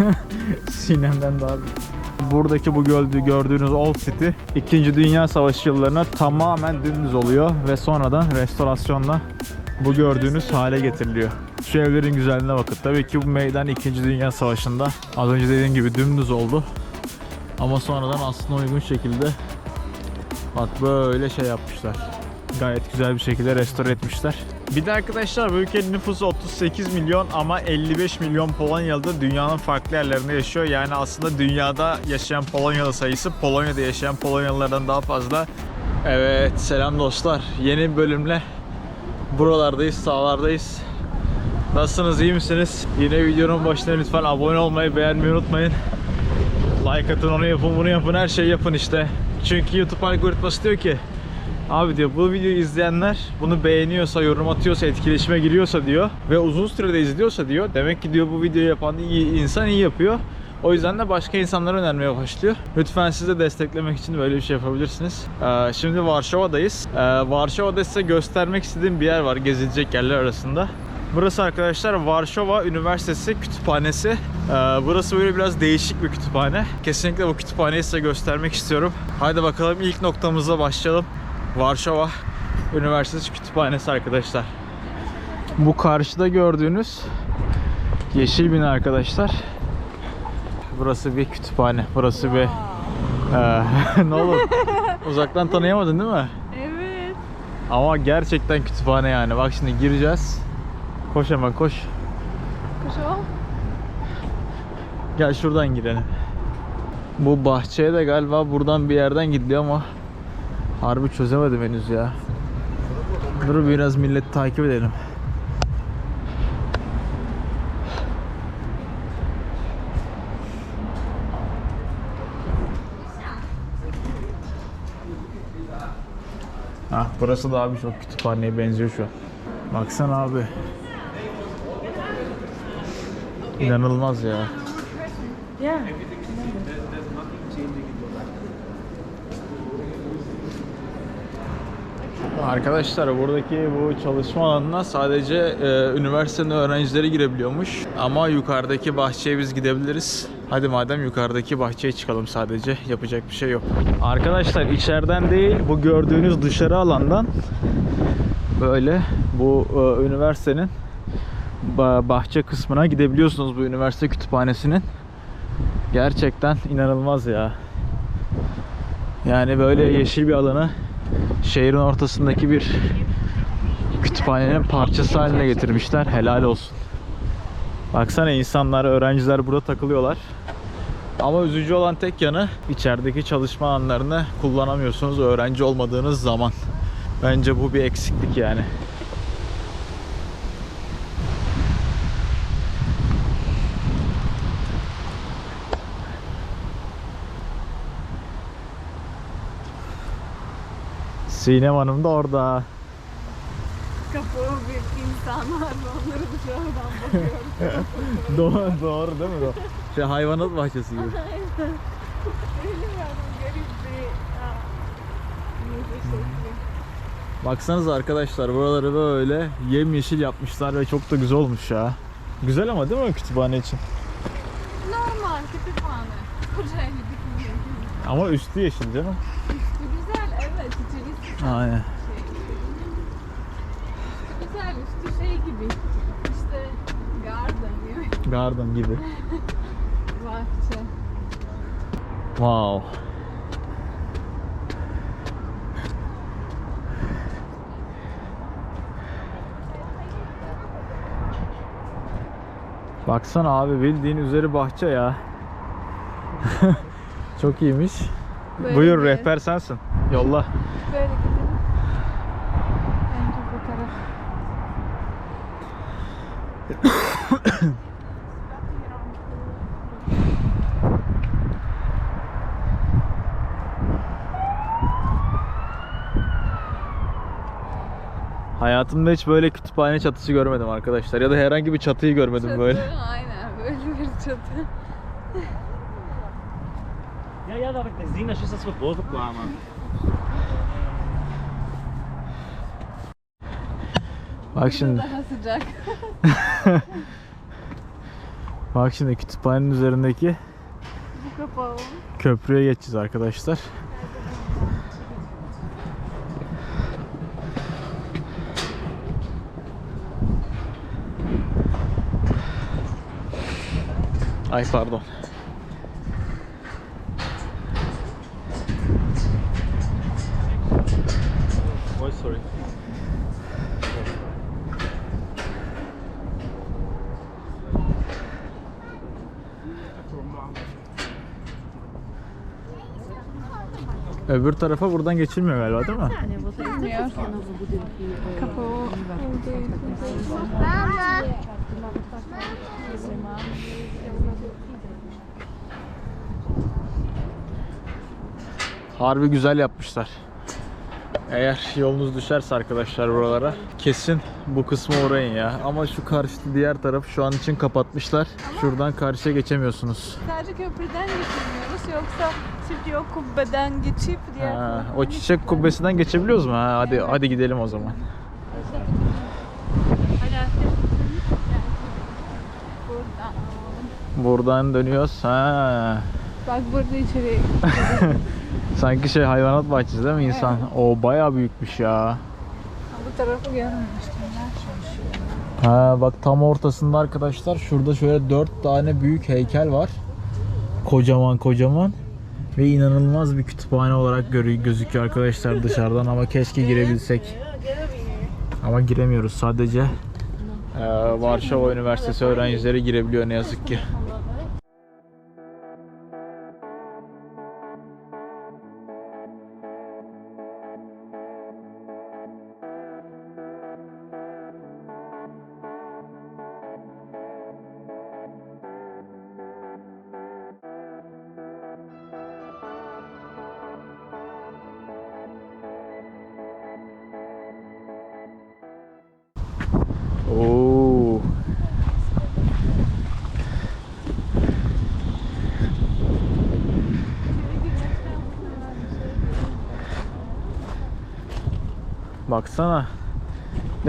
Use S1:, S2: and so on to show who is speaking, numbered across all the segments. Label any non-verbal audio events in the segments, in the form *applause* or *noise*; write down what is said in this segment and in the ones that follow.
S1: *laughs* Sinem'den daha büyük. Buradaki bu gördüğü, gördüğünüz Old City 2. Dünya Savaşı yıllarına tamamen dümdüz oluyor ve sonradan restorasyonla bu gördüğünüz hale getiriliyor. Şu evlerin güzelliğine bakın. Tabii ki bu meydan 2. Dünya Savaşı'nda az önce dediğim gibi dümdüz oldu. Ama sonradan aslında uygun şekilde bak böyle şey yapmışlar. Gayet güzel bir şekilde restore etmişler. Bir de arkadaşlar bu ülkenin nüfusu 38 milyon ama 55 milyon Polonyalı da dünyanın farklı yerlerinde yaşıyor. Yani aslında dünyada yaşayan Polonyalı sayısı Polonya'da yaşayan Polonyalılardan daha fazla. Evet selam dostlar. Yeni bölümle buralardayız, sahalardayız. Nasılsınız, iyi misiniz? Yine videonun başına lütfen abone olmayı, beğenmeyi unutmayın. Like atın, onu yapın, bunu yapın, her şeyi yapın işte. Çünkü YouTube algoritması diyor ki Abi diyor bu videoyu izleyenler bunu beğeniyorsa, yorum atıyorsa, etkileşime giriyorsa diyor ve uzun sürede izliyorsa diyor. Demek ki diyor bu videoyu yapan iyi insan iyi yapıyor. O yüzden de başka insanlara önermeye başlıyor. Lütfen siz de desteklemek için böyle bir şey yapabilirsiniz. Ee, şimdi Varşova'dayız. Ee, Varşova'da size göstermek istediğim bir yer var gezilecek yerler arasında. Burası arkadaşlar Varşova Üniversitesi Kütüphanesi. Ee, burası böyle biraz değişik bir kütüphane. Kesinlikle bu kütüphaneyi size göstermek istiyorum. Haydi bakalım ilk noktamızla başlayalım. Varşova Üniversitesi Kütüphanesi arkadaşlar. Bu karşıda gördüğünüz yeşil bina arkadaşlar. Burası bir kütüphane. Burası bir Ee, *laughs* ne olur *laughs* uzaktan tanıyamadın değil mi?
S2: Evet.
S1: Ama gerçekten kütüphane yani. Bak şimdi gireceğiz. Koş hemen koş.
S2: Koşalım.
S1: Gel şuradan girelim. Bu bahçeye de galiba buradan bir yerden gidiliyor ama harbi çözemedim henüz ya. Dur biraz milleti takip edelim. Ah burası da abi çok kütüphaneye benziyor şu an. Baksana abi. İnanılmaz ya.
S2: Yeah.
S1: Arkadaşlar buradaki bu çalışma alanına sadece e, üniversitenin öğrencileri girebiliyormuş. Ama yukarıdaki bahçeye biz gidebiliriz. Hadi madem yukarıdaki bahçeye çıkalım sadece. Yapacak bir şey yok. Arkadaşlar içeriden değil bu gördüğünüz dışarı alandan böyle bu e, üniversitenin ba- bahçe kısmına gidebiliyorsunuz bu üniversite kütüphanesinin. Gerçekten inanılmaz ya. Yani böyle yeşil bir alanı şehrin ortasındaki bir kütüphanenin parçası haline getirmişler. Helal olsun. Baksana insanlar, öğrenciler burada takılıyorlar. Ama üzücü olan tek yanı içerideki çalışma alanlarını kullanamıyorsunuz öğrenci olmadığınız zaman. Bence bu bir eksiklik yani. Sinem Hanım da orada.
S2: Kapı bir insan var. Onları dışarıdan bakıyorum. *laughs*
S1: doğru, doğru değil mi? Doğru. Şey hayvanat bahçesi gibi. Baksanıza arkadaşlar buraları böyle yemyeşil yapmışlar ve çok da güzel olmuş ya. Güzel ama değil mi kütüphane için?
S2: Normal kütüphane. Dikmiyor.
S1: Ama üstü yeşil canım.
S2: Üstü güzel. Evet. İçerisi
S1: Aynen.
S2: güzel. Üstü şey gibi. İşte garden gibi.
S1: Garden gibi. *laughs*
S2: Bahçe.
S1: Wow. Baksana abi bildiğin üzeri bahçe ya. *laughs* Çok iyiymiş.
S2: Böyle
S1: Buyur rehber sensin. Yolla.
S2: Böyle gidelim. En çok bu taraf.
S1: Hayatımda hiç böyle kütüphane çatısı görmedim arkadaşlar. Ya da herhangi bir çatıyı görmedim
S2: Çatı,
S1: böyle.
S2: Aynen böyle bir çatı.
S3: Ja, ja, heb ik gezien. Als je dat we
S1: Bak şimdi.
S2: Daha sıcak. *laughs*
S1: Bak şimdi kütüphanenin üzerindeki
S2: Bu kapağı.
S1: köprüye geçeceğiz arkadaşlar. Ay pardon.
S3: Oj, sorry.
S1: Öbür tarafa buradan geçilmiyor galiba değil mi?
S2: Bilmiyorum. İçin.
S1: Harbi güzel yapmışlar. Eğer yolunuz düşerse arkadaşlar buralara kesin bu kısmı uğrayın ya. Ama şu karşıda diğer taraf şu an için kapatmışlar. Şuradan karşıya geçemiyorsunuz.
S2: Sadece köprüden geçemiyoruz yoksa şimdi o kubbeden geçip diğer
S1: Ha, o çiçek kubbesinden geçebiliyoruz mu? Ha, hadi hadi gidelim o zaman.
S2: Buradan.
S1: Buradan dönüyoruz. Ha.
S2: Bak burada içeri. *laughs*
S1: Sanki şey hayvanat bahçesi değil mi insan? O bayağı büyükmüş ya.
S2: Bu tarafı görmemiştim. Ben çalışıyorum.
S1: Ha bak tam ortasında arkadaşlar şurada şöyle dört tane büyük heykel var. Kocaman kocaman. Ve inanılmaz bir kütüphane olarak gözüküyor arkadaşlar dışarıdan ama keşke girebilsek. Ama giremiyoruz sadece eee, Varşova Üniversitesi öğrencileri girebiliyor ne yazık ki.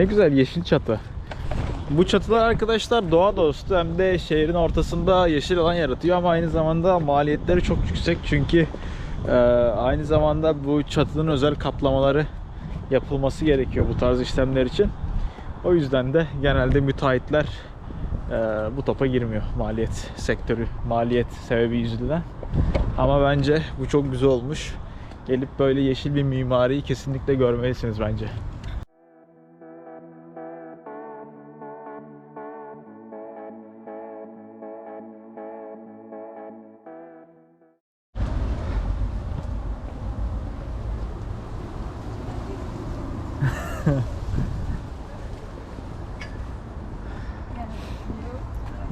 S1: Ne güzel yeşil çatı. Bu çatılar arkadaşlar doğa dostu hem de şehrin ortasında yeşil alan yaratıyor ama aynı zamanda maliyetleri çok yüksek çünkü e, aynı zamanda bu çatının özel kaplamaları yapılması gerekiyor bu tarz işlemler için. O yüzden de genelde müteahhitler e, bu topa girmiyor maliyet sektörü, maliyet sebebi yüzünden. Ama bence bu çok güzel olmuş. Gelip böyle yeşil bir mimariyi kesinlikle görmelisiniz bence.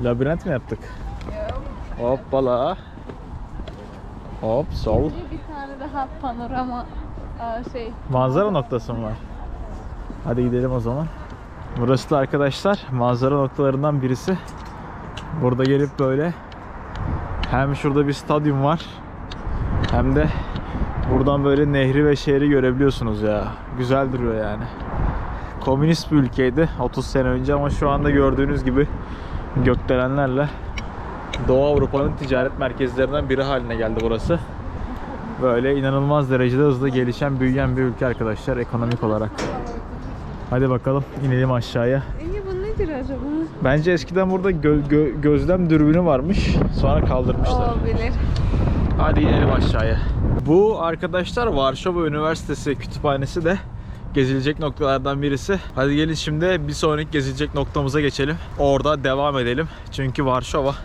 S1: Labirent mi yaptık? Hoppala. Hop sol.
S2: Bir tane daha panorama şey.
S1: Manzara noktası mı var? Hadi gidelim o zaman. Burası da arkadaşlar manzara noktalarından birisi. Burada gelip böyle hem şurada bir stadyum var hem de buradan böyle nehri ve şehri görebiliyorsunuz ya. Güzel duruyor yani. Komünist bir ülkeydi 30 sene önce ama şu anda gördüğünüz gibi gökdelenlerle Doğu Avrupa'nın ticaret merkezlerinden biri haline geldi burası. Böyle inanılmaz derecede hızlı gelişen, büyüyen bir ülke arkadaşlar ekonomik olarak. Hadi bakalım inelim aşağıya.
S2: İyi bu nedir acaba?
S1: Bence eskiden burada gö- gö- gözlem dürbünü varmış. Sonra kaldırmışlar.
S2: Olabilir.
S1: Hadi inelim aşağıya. Bu arkadaşlar Varşova Üniversitesi kütüphanesi de gezilecek noktalardan birisi. Hadi gelin şimdi bir sonraki gezilecek noktamıza geçelim. Orada devam edelim. Çünkü Varşova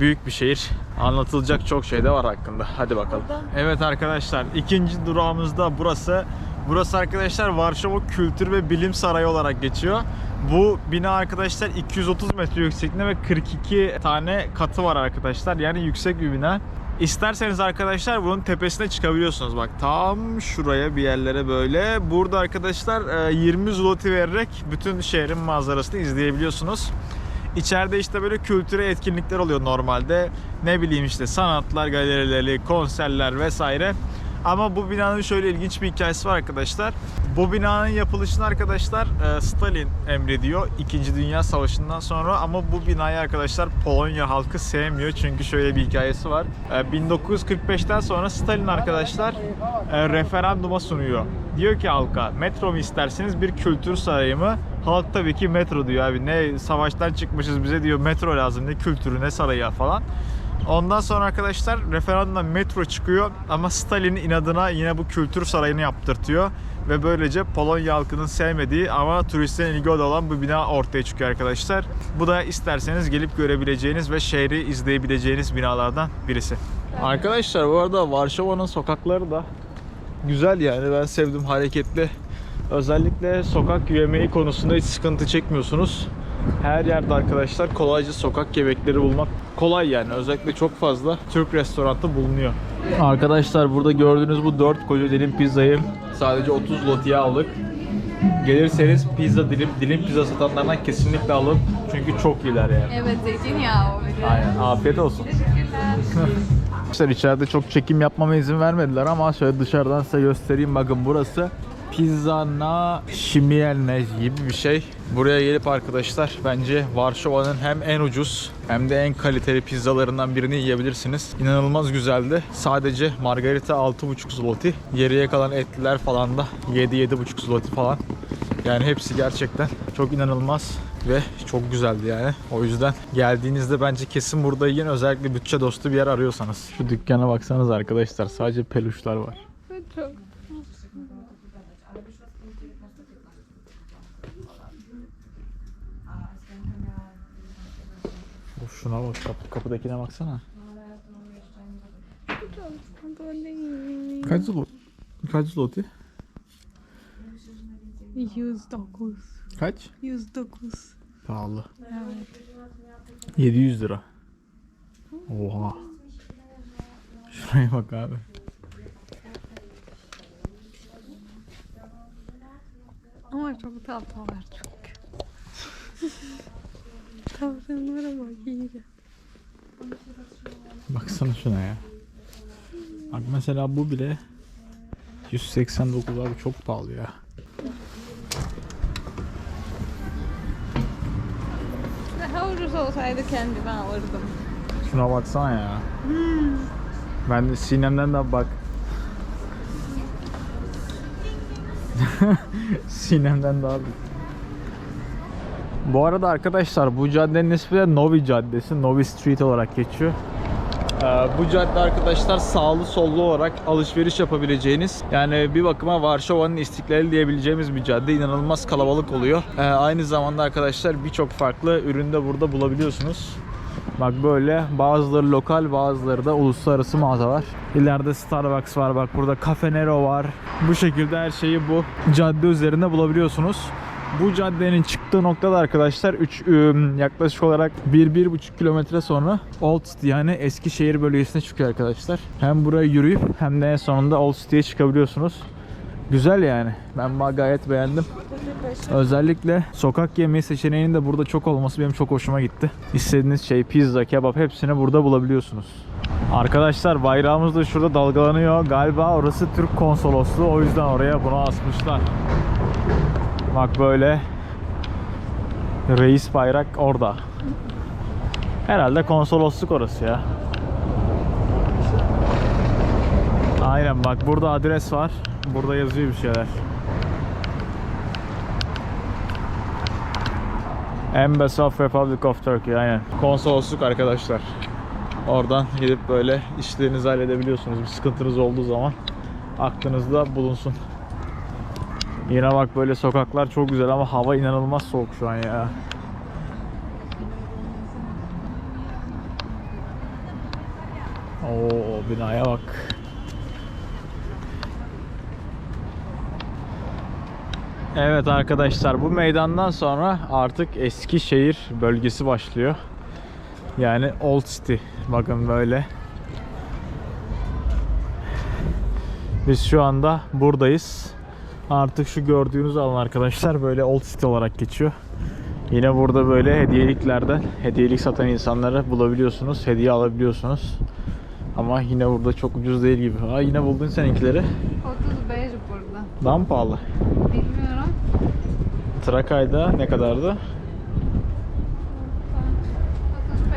S1: büyük bir şehir. Anlatılacak çok şey de var hakkında. Hadi bakalım. Evet arkadaşlar ikinci durağımız da burası. Burası arkadaşlar Varşova Kültür ve Bilim Sarayı olarak geçiyor. Bu bina arkadaşlar 230 metre yüksekliğinde ve 42 tane katı var arkadaşlar. Yani yüksek bir bina. İsterseniz arkadaşlar bunun tepesine çıkabiliyorsunuz. Bak tam şuraya bir yerlere böyle. Burada arkadaşlar e, 20 zloty vererek bütün şehrin manzarasını izleyebiliyorsunuz. İçeride işte böyle kültüre etkinlikler oluyor normalde. Ne bileyim işte sanatlar galerileri, konserler vesaire. Ama bu binanın şöyle ilginç bir hikayesi var arkadaşlar. Bu binanın yapılışını arkadaşlar e, Stalin emrediyor 2. Dünya Savaşı'ndan sonra ama bu binayı arkadaşlar Polonya halkı sevmiyor çünkü şöyle bir hikayesi var. E, 1945'ten sonra Stalin arkadaşlar e, referanduma sunuyor. Diyor ki halka metro mu isterseniz bir kültür sarayı mı? Halk tabii ki metro diyor abi ne savaştan çıkmışız bize diyor metro lazım ne kültürü ne sarayı falan. Ondan sonra arkadaşlar referandumda metro çıkıyor ama Stalin'in inadına yine bu kültür sarayını yaptırtıyor. Ve böylece Polonya halkının sevmediği ama turistlerin ilgi olan bu bina ortaya çıkıyor arkadaşlar. Bu da isterseniz gelip görebileceğiniz ve şehri izleyebileceğiniz binalardan birisi. Arkadaşlar bu arada Varşova'nın sokakları da güzel yani ben sevdim hareketli. Özellikle sokak yemeği konusunda hiç sıkıntı çekmiyorsunuz. Her yerde arkadaşlar kolayca sokak yemekleri bulmak kolay yani. Özellikle çok fazla Türk restoranı bulunuyor. Arkadaşlar burada gördüğünüz bu 4 koca dilim pizzayı sadece 30 lotiye aldık. Gelirseniz pizza dilim dilim pizza satanlardan kesinlikle alın. Çünkü çok iyiler yani.
S2: Evet zeytinyağı.
S1: Aynen. Afiyet olsun.
S2: Teşekkürler. *laughs*
S1: Arkadaşlar içeride çok çekim yapmama izin vermediler ama şöyle dışarıdan size göstereyim bakın burası Pizzana Şimielne gibi bir şey. Buraya gelip arkadaşlar bence Varşova'nın hem en ucuz hem de en kaliteli pizzalarından birini yiyebilirsiniz. İnanılmaz güzeldi. Sadece margarita 6,5 zloty. Geriye kalan etliler falan da 7-7,5 zloty falan. Yani hepsi gerçekten çok inanılmaz ve çok güzeldi yani. O yüzden geldiğinizde bence kesin burada yiyin. Özellikle bütçe dostu bir yer arıyorsanız. Şu dükkana baksanız arkadaşlar sadece peluşlar var.
S2: Çok.
S1: Şuna bak kapı, kapıdakine baksana. Kaç zloty? Kaç zloty?
S2: 109.
S1: Kaç?
S2: 109.
S1: Pahalı.
S2: Evet.
S1: 700 lira. Oha. Şuraya bak abi.
S2: Ama çok tatlılar çok. *laughs* Tavşanlara bak iyice.
S1: Baksana şuna ya. Bak mesela bu bile 189 abi çok pahalı ya.
S2: Daha ucuz olsaydı kendime alırdım.
S1: Şuna baksana ya. Ben de Sinem'den de bak. *laughs* Sinem'den daha büyük. Bu arada arkadaşlar bu caddenin ismi de Novi Caddesi. Novi Street olarak geçiyor. Ee, bu cadde arkadaşlar sağlı sollu olarak alışveriş yapabileceğiniz yani bir bakıma Varşova'nın istiklali diyebileceğimiz bir cadde inanılmaz kalabalık oluyor. Ee, aynı zamanda arkadaşlar birçok farklı ürünü de burada bulabiliyorsunuz. Bak böyle bazıları lokal bazıları da uluslararası mağaza var. İleride Starbucks var bak burada Cafe Nero var. Bu şekilde her şeyi bu cadde üzerinde bulabiliyorsunuz. Bu caddenin çıktığı noktada arkadaşlar 3 yaklaşık olarak 1-1,5 kilometre sonra Old City yani Eskişehir bölgesine çıkıyor arkadaşlar. Hem buraya yürüyüp hem de en sonunda Old City'ye çıkabiliyorsunuz. Güzel yani. Ben gayet beğendim. Özellikle sokak yemeği seçeneğinin de burada çok olması benim çok hoşuma gitti. İstediğiniz şey pizza, kebap hepsini burada bulabiliyorsunuz. Arkadaşlar bayrağımız da şurada dalgalanıyor. Galiba orası Türk konsolosluğu. O yüzden oraya bunu asmışlar. Bak böyle reis bayrak orada. Herhalde konsolosluk orası ya. Aynen bak burada adres var. Burada yazıyor bir şeyler. Embassy of Republic of Turkey aynen. Konsolosluk arkadaşlar. Oradan gidip böyle işlerinizi halledebiliyorsunuz. Bir sıkıntınız olduğu zaman aklınızda bulunsun. Yine bak böyle sokaklar çok güzel ama hava inanılmaz soğuk şu an ya. Oo binaya bak. Evet arkadaşlar bu meydandan sonra artık Eskişehir bölgesi başlıyor. Yani Old City. Bakın böyle. Biz şu anda buradayız. Artık şu gördüğünüz alan arkadaşlar böyle Old City olarak geçiyor. Yine burada böyle hediyeliklerden hediyelik satan insanları bulabiliyorsunuz. Hediye alabiliyorsunuz. Ama yine burada çok ucuz değil gibi. Aa, yine buldun seninkileri.
S2: 35 burada.
S1: Daha mı pahalı?
S2: Bilmiyorum.
S1: Trakay'da ne kadardı?
S2: 35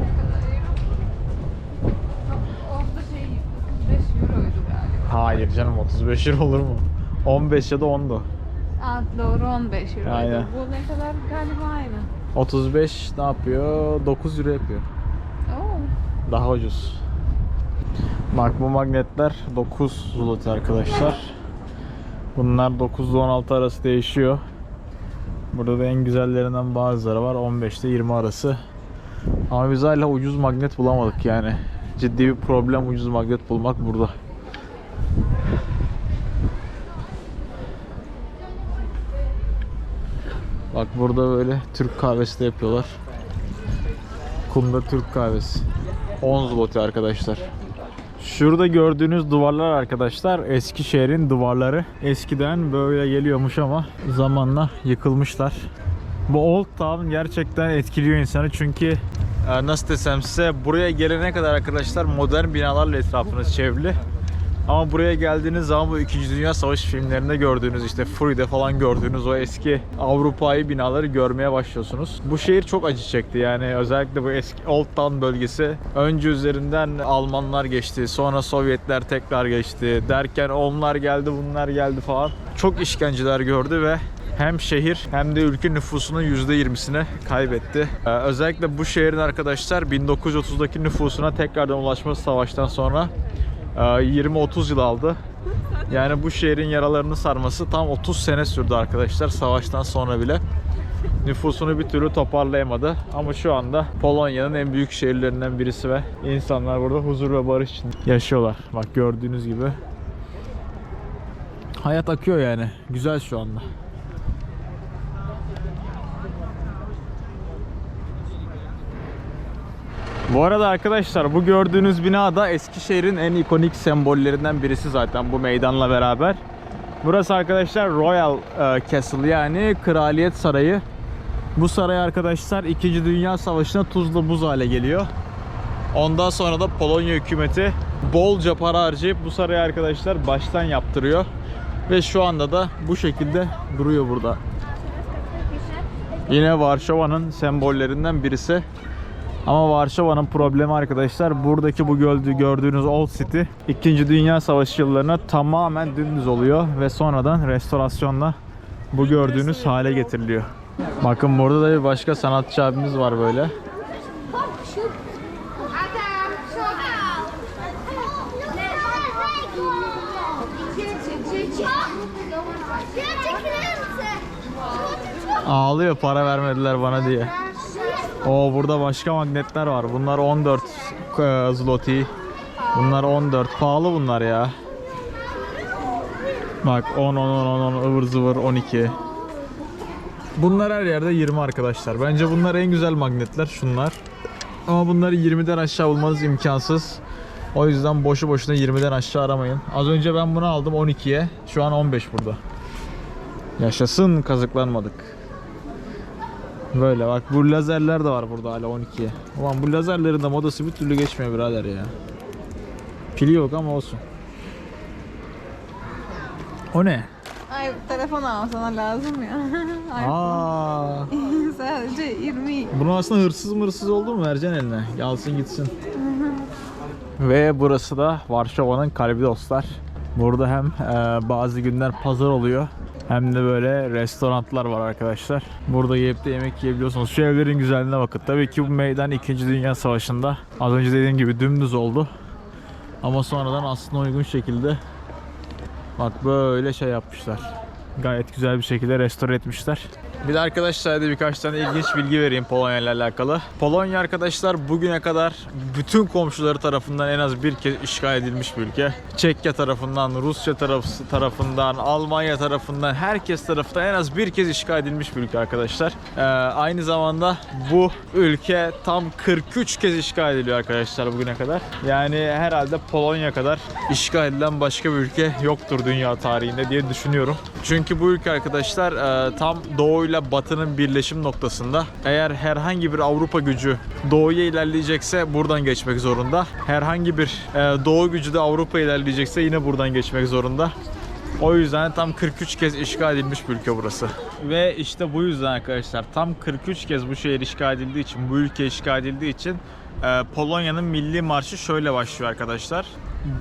S2: ne kadar euro? Orada şey 35 euroydu galiba.
S1: Hayır canım 35 euro olur mu? 15 ya da 10'du.
S2: Aa, doğru 15 euroydu.
S1: Aynen.
S2: Bu ne kadar galiba aynı.
S1: 35 ne yapıyor? 9 euro yapıyor.
S2: Oo.
S1: Daha ucuz. Bak bu magnetler 9 zloty arkadaşlar. Bunlar 9 ile 16 arası değişiyor. Burada da en güzellerinden bazıları var. 15 ile 20 arası. Ama biz hala ucuz magnet bulamadık yani. Ciddi bir problem ucuz magnet bulmak burada. Bak burada böyle Türk kahvesi de yapıyorlar. Kumda Türk kahvesi. 10 zloty arkadaşlar. Şurada gördüğünüz duvarlar arkadaşlar Eskişehir'in duvarları. Eskiden böyle geliyormuş ama zamanla yıkılmışlar. Bu Old Town gerçekten etkiliyor insanı çünkü e, nasıl desem size buraya gelene kadar arkadaşlar modern binalarla etrafınız çevrili. Ama buraya geldiğiniz zaman bu 2. Dünya Savaşı filmlerinde gördüğünüz işte Fury'de falan gördüğünüz o eski Avrupa'yı binaları görmeye başlıyorsunuz. Bu şehir çok acı çekti yani özellikle bu eski Old Town bölgesi. Önce üzerinden Almanlar geçti sonra Sovyetler tekrar geçti derken onlar geldi bunlar geldi falan. Çok işkenceler gördü ve hem şehir hem de ülke nüfusunun %20'sini kaybetti. Ee, özellikle bu şehrin arkadaşlar 1930'daki nüfusuna tekrardan ulaşması savaştan sonra 20-30 yıl aldı. Yani bu şehrin yaralarını sarması tam 30 sene sürdü arkadaşlar savaştan sonra bile. Nüfusunu bir türlü toparlayamadı. Ama şu anda Polonya'nın en büyük şehirlerinden birisi ve insanlar burada huzur ve barış için yaşıyorlar. Bak gördüğünüz gibi. Hayat akıyor yani. Güzel şu anda. Bu arada arkadaşlar bu gördüğünüz bina da Eskişehir'in en ikonik sembollerinden birisi zaten bu meydanla beraber. Burası arkadaşlar Royal e, Castle yani Kraliyet Sarayı. Bu saray arkadaşlar 2. Dünya Savaşı'na tuzla buz hale geliyor. Ondan sonra da Polonya hükümeti bolca para harcayıp bu sarayı arkadaşlar baştan yaptırıyor. Ve şu anda da bu şekilde duruyor burada. Yine Varşova'nın sembollerinden birisi. Ama Varşova'nın problemi arkadaşlar buradaki bu gördüğü, gördüğünüz Old City 2. Dünya Savaşı yıllarına tamamen dümdüz oluyor ve sonradan restorasyonla bu gördüğünüz hale getiriliyor. Bakın burada da bir başka sanatçı abimiz var böyle. Ağlıyor para vermediler bana diye. O burada başka magnetler var. Bunlar 14 e, zloty. Bunlar 14. Pahalı bunlar ya. Bak 10 10 10 10 10 ıvır zıvır 12. Bunlar her yerde 20 arkadaşlar. Bence bunlar en güzel magnetler şunlar. Ama bunları 20'den aşağı bulmanız imkansız. O yüzden boşu boşuna 20'den aşağı aramayın. Az önce ben bunu aldım 12'ye. Şu an 15 burada. Yaşasın kazıklanmadık. Böyle bak bu lazerler de var burada hala 12'ye. Ulan bu lazerlerin de modası bir türlü geçmiyor birader ya. Pili yok ama olsun. O ne?
S2: Ay telefon al sana lazım ya. *laughs*
S1: Aa, *laughs*
S2: sadece 20.
S1: bunun aslında hırsız mırsız oldu mu vereceksin eline. Alsın gitsin. Ve burası da Varşova'nın kalbi dostlar. Burada hem e, bazı günler pazar oluyor hem de böyle restoranlar var arkadaşlar. Burada gelip de yemek yiyebiliyorsunuz. Şu evlerin güzelliğine bakın. Tabii ki bu meydan 2. Dünya Savaşı'nda az önce dediğim gibi dümdüz oldu. Ama sonradan aslında uygun şekilde bak böyle şey yapmışlar. Gayet güzel bir şekilde restore etmişler. Bir de arkadaşlar hadi birkaç tane ilginç bilgi vereyim Polonya ile alakalı. Polonya arkadaşlar bugüne kadar bütün komşuları tarafından en az bir kez işgal edilmiş bir ülke. Çekya tarafından, Rusya tarafı tarafından, Almanya tarafından, herkes tarafından en az bir kez işgal edilmiş bir ülke arkadaşlar. Ee, aynı zamanda bu ülke tam 43 kez işgal ediliyor arkadaşlar bugüne kadar. Yani herhalde Polonya kadar işgal edilen başka bir ülke yoktur dünya tarihinde diye düşünüyorum. Çünkü bu ülke arkadaşlar e, tam doğuyla batının birleşim noktasında. Eğer herhangi bir Avrupa gücü doğuya ilerleyecekse buradan geçmek zorunda. Herhangi bir e, doğu gücü de Avrupa ilerleyecekse yine buradan geçmek zorunda. O yüzden tam 43 kez işgal edilmiş bir ülke burası. Ve işte bu yüzden arkadaşlar tam 43 kez bu şehir işgal edildiği için, bu ülke işgal edildiği için e, Polonya'nın milli marşı şöyle başlıyor arkadaşlar.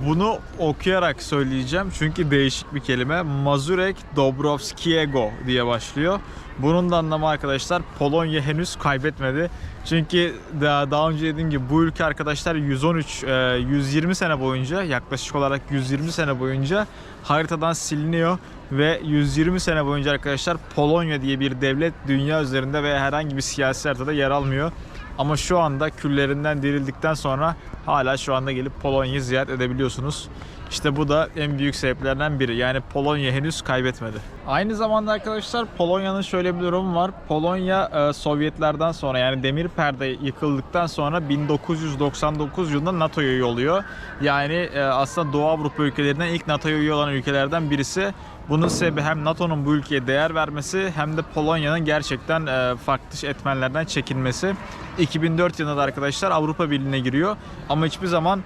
S1: Bunu okuyarak söyleyeceğim çünkü değişik bir kelime. Mazurek Dobrowskiego diye başlıyor. Bunun da anlamı arkadaşlar Polonya henüz kaybetmedi. Çünkü daha, daha önce dediğim gibi bu ülke arkadaşlar 113 e, 120 sene boyunca yaklaşık olarak 120 sene boyunca haritadan siliniyor ve 120 sene boyunca arkadaşlar Polonya diye bir devlet dünya üzerinde veya herhangi bir siyasi haritada yer almıyor. Ama şu anda küllerinden dirildikten sonra hala şu anda gelip Polonya'yı ziyaret edebiliyorsunuz. İşte bu da en büyük sebeplerinden biri. Yani Polonya henüz kaybetmedi. Aynı zamanda arkadaşlar Polonya'nın şöyle bir durumu var. Polonya e, Sovyetlerden sonra yani demir perde yıkıldıktan sonra 1999 yılında NATO'ya üye. Yani e, aslında Doğu Avrupa ülkelerinden ilk NATO'ya üye olan ülkelerden birisi. Bunun sebebi hem NATO'nun bu ülkeye değer vermesi hem de Polonya'nın gerçekten e, farklı etmenlerden çekinmesi. 2004 yılında da arkadaşlar Avrupa Birliği'ne giriyor ama hiçbir zaman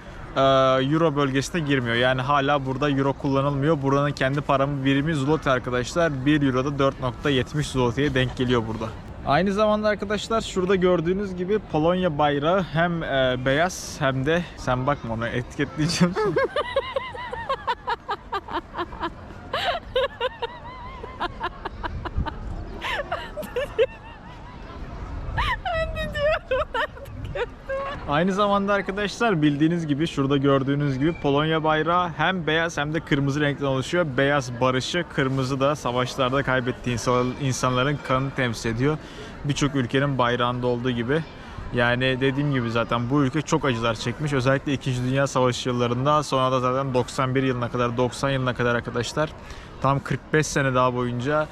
S1: Euro bölgesine girmiyor. Yani hala burada Euro kullanılmıyor. Buranın kendi paramı birimi zloty arkadaşlar. 1 Euro'da 4.70 zloty'ye denk geliyor burada. Aynı zamanda arkadaşlar şurada gördüğünüz gibi Polonya bayrağı hem e, beyaz hem de sen bakma onu etiketleyeceğim. *laughs* Aynı zamanda arkadaşlar bildiğiniz gibi şurada gördüğünüz gibi Polonya bayrağı hem beyaz hem de kırmızı renkten oluşuyor. Beyaz barışı, kırmızı da savaşlarda kaybettiği insan- insanların kanını temsil ediyor. Birçok ülkenin bayrağında olduğu gibi. Yani dediğim gibi zaten bu ülke çok acılar çekmiş. Özellikle 2. Dünya Savaşı yıllarında sonra da zaten 91 yılına kadar 90 yılına kadar arkadaşlar tam 45 sene daha boyunca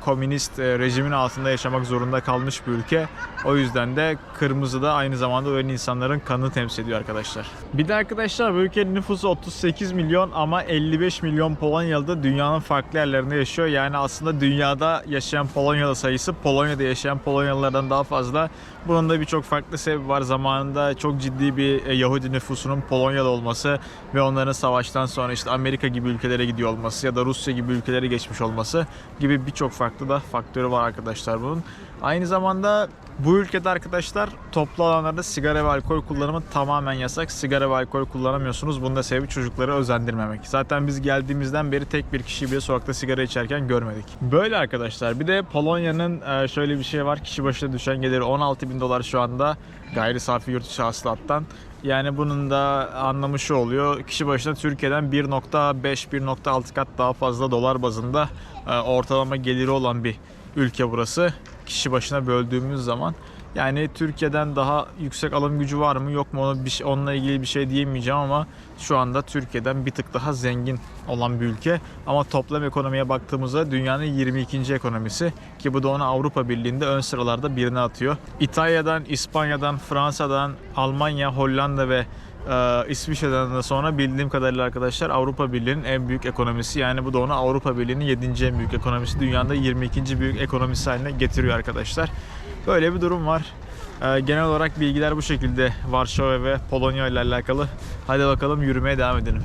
S1: komünist e, rejimin altında yaşamak zorunda kalmış bir ülke. O yüzden de kırmızı da aynı zamanda ölen insanların kanını temsil ediyor arkadaşlar. Bir de arkadaşlar bu ülkenin nüfusu 38 milyon ama 55 milyon Polonyalı da dünyanın farklı yerlerinde yaşıyor. Yani aslında dünyada yaşayan Polonyalı sayısı Polonya'da yaşayan Polonyalılardan daha fazla. Bunun da birçok farklı sebebi var. Zamanında çok ciddi bir e, Yahudi nüfusunun Polonya'da olması ve onların savaştan sonra işte Amerika gibi ülkelere gidiyor olması ya da Rusya gibi ülkelere geçmiş olması gibi birçok farklı da faktörü var arkadaşlar bunun. Aynı zamanda bu ülkede arkadaşlar toplu alanlarda sigara ve alkol kullanımı tamamen yasak. Sigara ve alkol kullanamıyorsunuz. Bunun da sebebi çocukları özendirmemek. Zaten biz geldiğimizden beri tek bir kişi bile sokakta sigara içerken görmedik. Böyle arkadaşlar. Bir de Polonya'nın e, şöyle bir şey var. Kişi başına düşen geliri 16 bin dolar şu anda. Gayri safi yurt içi hasılattan. Yani bunun da anlamı şu oluyor. Kişi başına Türkiye'den 1.5-1.6 kat daha fazla dolar bazında ortalama geliri olan bir ülke burası. Kişi başına böldüğümüz zaman yani Türkiye'den daha yüksek alım gücü var mı yok mu onu bir şey, onunla ilgili bir şey diyemeyeceğim ama şu anda Türkiye'den bir tık daha zengin olan bir ülke. Ama toplam ekonomiye baktığımızda dünyanın 22. ekonomisi ki bu da onu Avrupa Birliği'nde ön sıralarda birine atıyor. İtalya'dan, İspanya'dan, Fransa'dan, Almanya, Hollanda ve ee, İsviçre'den de sonra bildiğim kadarıyla arkadaşlar Avrupa Birliği'nin en büyük ekonomisi. Yani bu da onu Avrupa Birliği'nin 7. en büyük ekonomisi. Dünyada 22. büyük ekonomisi haline getiriyor arkadaşlar. Böyle bir durum var. Ee, genel olarak bilgiler bu şekilde Varşova ve Polonya ile alakalı. Hadi bakalım yürümeye devam edelim.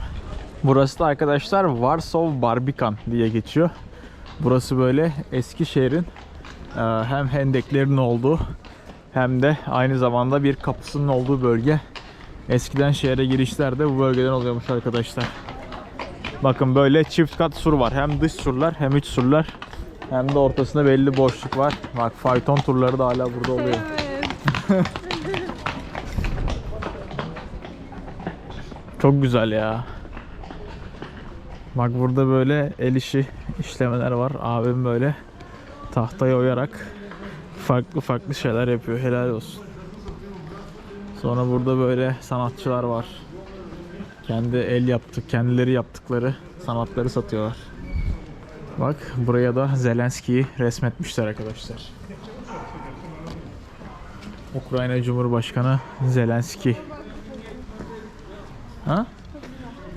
S1: Burası da arkadaşlar Warsaw Barbican diye geçiyor. Burası böyle eski şehrin e, hem hendeklerin olduğu hem de aynı zamanda bir kapısının olduğu bölge. Eskiden şehre girişler de bu bölgeden oluyormuş arkadaşlar. Bakın böyle çift kat sur var. Hem dış surlar hem iç surlar. Hem de ortasında belli boşluk var. Bak fayton turları da hala burada oluyor.
S2: Evet.
S1: Çok güzel ya. Bak burada böyle el işi işlemeler var. Abim böyle tahtaya oyarak farklı farklı şeyler yapıyor. Helal olsun. Sonra burada böyle sanatçılar var. Kendi el yaptık, kendileri yaptıkları sanatları satıyorlar. Bak buraya da Zelenski'yi resmetmişler arkadaşlar. Ukrayna Cumhurbaşkanı Zelenski. Ha?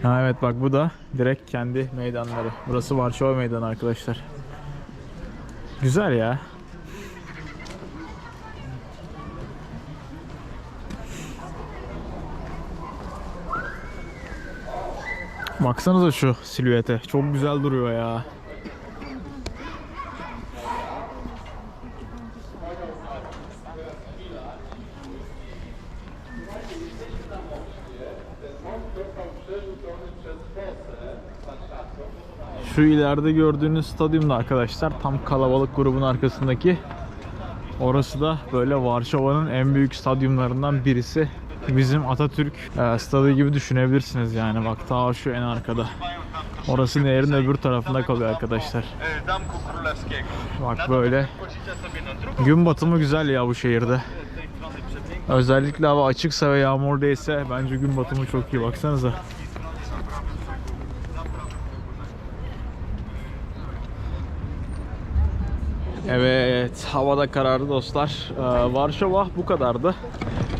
S1: Ha evet bak bu da direkt kendi meydanları. Burası Varşova Meydanı arkadaşlar. Güzel ya. Baksanıza şu silüete. Çok güzel duruyor ya. Şu ileride gördüğünüz stadyumda arkadaşlar tam kalabalık grubun arkasındaki Orası da böyle Varşova'nın en büyük stadyumlarından birisi. Bizim Atatürk e, stadı gibi düşünebilirsiniz yani. Bak ta şu en arkada. Orası nehrin öbür tarafında kalıyor arkadaşlar. Bak böyle. Gün batımı güzel ya bu şehirde. Özellikle hava açıksa ve yağmur değilse bence gün batımı çok iyi baksanıza. Evet, havada karardı dostlar. Ee, Varşova bu kadardı.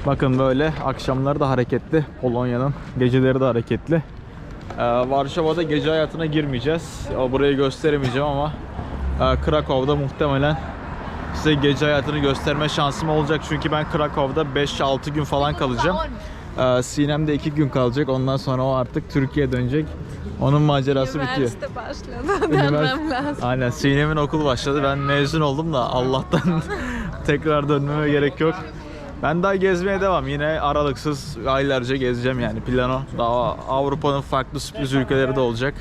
S1: Bakın böyle akşamları da hareketli. Polonya'nın geceleri de hareketli. Ee, Varşova'da gece hayatına girmeyeceğiz. O burayı gösteremeyeceğim ama e, Krakow'da muhtemelen size gece hayatını gösterme şansım olacak. Çünkü ben Krakow'da 5-6 gün falan kalacağım. Ee, Sinem de 2 gün kalacak. Ondan sonra o artık Türkiye'ye dönecek. Onun macerası bitiyor.
S2: Üniversite başladı. *laughs* Dönmem lazım.
S1: Aynen Sinem'in okul başladı. Ben mezun oldum da Allah'tan *laughs* tekrar dönmeme gerek yok. Ben daha gezmeye devam. Yine aralıksız aylarca gezeceğim yani plano. Daha Avrupa'nın farklı sürpriz ülkeleri de olacak.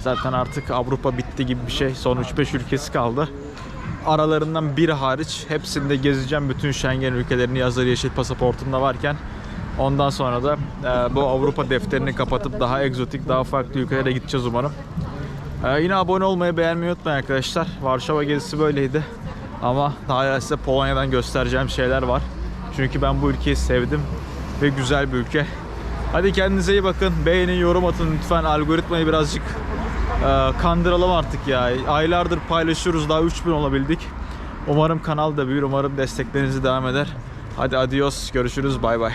S1: Zaten artık Avrupa bitti gibi bir şey. Son 3-5 ülkesi kaldı. Aralarından biri hariç hepsinde gezeceğim bütün Schengen ülkelerini hazır yeşil pasaportumda varken. Ondan sonra da e, bu Avrupa defterini kapatıp daha egzotik, daha farklı ülkelere gideceğiz umarım. Ee, yine abone olmayı beğenmeyi unutmayın arkadaşlar. Varşova gezisi böyleydi. Ama daha size Polonya'dan göstereceğim şeyler var. Çünkü ben bu ülkeyi sevdim ve güzel bir ülke. Hadi kendinize iyi bakın. Beğenin, yorum atın lütfen. Algoritmayı birazcık e, kandıralım artık ya. Aylardır paylaşıyoruz. Daha 3000 olabildik. Umarım kanal da büyür. Umarım desteklerinizi devam eder. Hadi adios. Görüşürüz. Bay bay.